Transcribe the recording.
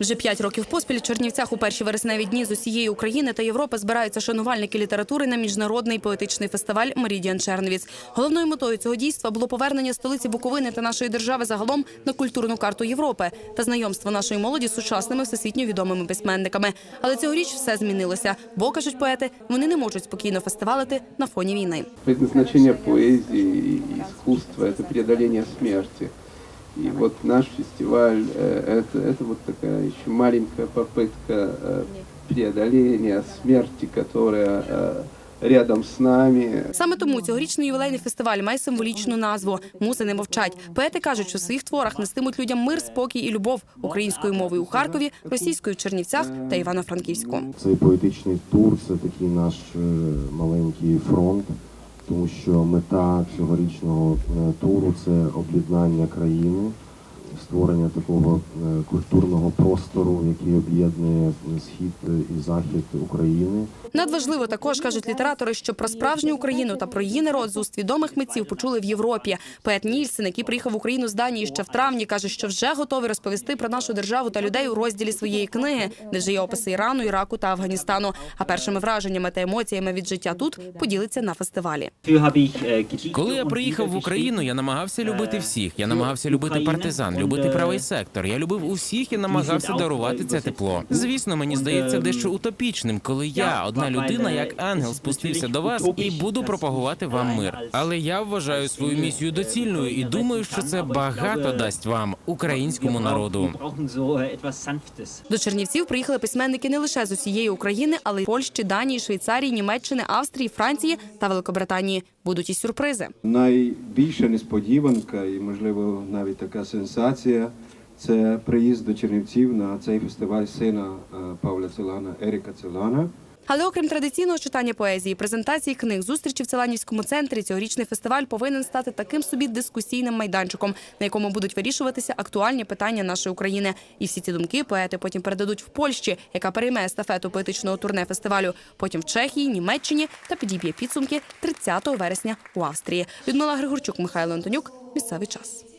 Вже п'ять років поспіль в Чернівцях у перші вересневі дні з усієї України та Європи збираються шанувальники літератури на міжнародний поетичний фестиваль Мерідіан Черновіць. Головною метою цього дійства було повернення столиці Буковини та нашої держави загалом на культурну карту Європи та знайомство нашої молоді з сучасними всесвітньо відомими письменниками. Але цьогоріч все змінилося, бо кажуть поети, вони не можуть спокійно фестивалити на фоні війни. Предназначение поэзии и искусства – это преодоление смерти. И вот наш фестиваль э, это, это вот такая еще маленькая попытка э, преодоления смерти, которая э, рядом с нами. Саме тому цьогорічний ювілейний фестиваль має символічну назву Музи не мовчать. Поети кажуть, що в своїх творах нестимуть людям мир, спокій і любов українською мовою у Харкові, російською в Чернівцях та Івано-Франківську. Цей поетичний тур це такий наш е, маленький фронт, тому що мета цьогорічного е, туру це об'єднання країни, створення такого е, культурного простору, який об'єднує схід і захід України. Надважливо також кажуть літератори, що про справжню Україну та про її народ з уст відомих митців почули в Європі. Поет Нільсен, який приїхав в Україну з Данії ще в травні, каже, що вже готовий розповісти про нашу державу та людей у розділі своєї книги, де вже є описи Ірану, Іраку та Афганістану. А першими враженнями та емоціями від життя тут поділиться на фестивалі. Коли я приїхав в Україну, я намагався любити всіх. Я намагався любити партизан, любити правий сектор. Я любив усіх і намагався дарувати це тепло. Звісно, мені здається дещо утопічним, коли я, одна людина, як ангел, спустився до вас і буду пропагувати вам мир. Але я вважаю свою місію доцільною і думаю, що це багато дасть вам, українському народу. До Чернівців приїхали письменники не лише з усієї України, але й Польщі, Данії, Швейцарії, Німеччини, Австрії, Франції та Великобританії. Будуть і сюрпризи. Найбільша несподіванка і, можливо, навіть така сенсація це приїзд до Чернівців на цей фестиваль сина е, Павла Целана, Еріка Целана. Але окрім традиційного читання поезії, презентації книг, зустрічі в Целанівському центрі, цьогорічний фестиваль повинен стати таким собі дискусійним майданчиком, на якому будуть вирішуватися актуальні питання нашої України. І всі ці думки поети потім передадуть в Польщі, яка перейме естафету поетичного турне фестивалю. Потім в Чехії, Німеччині та підіб'є підсумки 30 вересня у Австрії. Людмила Григорчук, Михайло Антонюк. Місцевий час.